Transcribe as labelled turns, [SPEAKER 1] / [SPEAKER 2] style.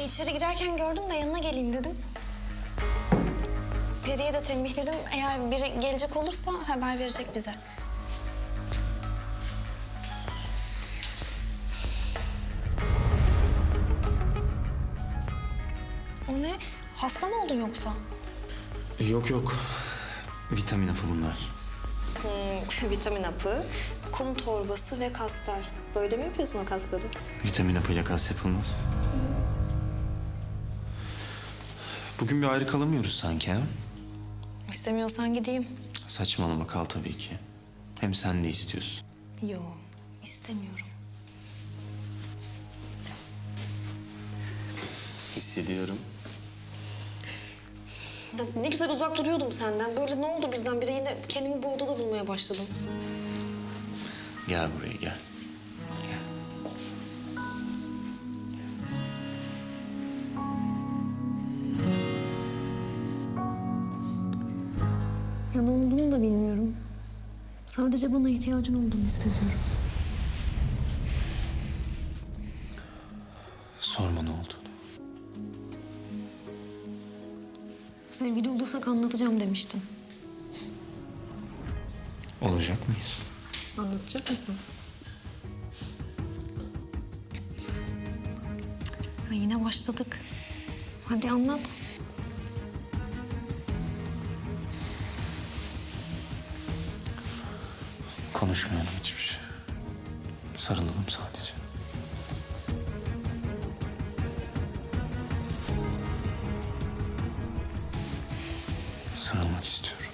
[SPEAKER 1] içeri girerken gördüm de yanına geleyim dedim. Peri'ye de tembihledim. Eğer biri gelecek olursa haber verecek bize. O ne? Hasta mı oldun yoksa?
[SPEAKER 2] E, Yok yok. Vitamin hapı bunlar.
[SPEAKER 1] Vitamin hapı, kum torbası ve kaslar. Böyle mi yapıyorsun o kasları?
[SPEAKER 2] Vitamin hapıyla kas yapılmaz. Bugün bir ayrı kalamıyoruz sanki ha?
[SPEAKER 1] İstemiyorsan gideyim.
[SPEAKER 2] Saçmalama kal tabii ki. Hem sen de istiyorsun.
[SPEAKER 1] Yo, istemiyorum.
[SPEAKER 2] Hissediyorum.
[SPEAKER 1] Ya Ne güzel uzak duruyordum senden. Böyle ne oldu birdenbire yine kendimi bu odada bulmaya başladım.
[SPEAKER 2] Gel buraya gel. Gel.
[SPEAKER 1] Ne olduğunu da bilmiyorum. Sadece bana ihtiyacın olduğunu hissediyorum.
[SPEAKER 2] Sorma ne olduğunu.
[SPEAKER 1] Sevgili olursak anlatacağım demiştin.
[SPEAKER 2] Olacak mıyız?
[SPEAKER 1] Anlatacak mısın? Ha, yine başladık. Hadi anlat.
[SPEAKER 2] Konuşmayalım hiçbir şey. Sarılalım sadece. Sarılmak istiyorum.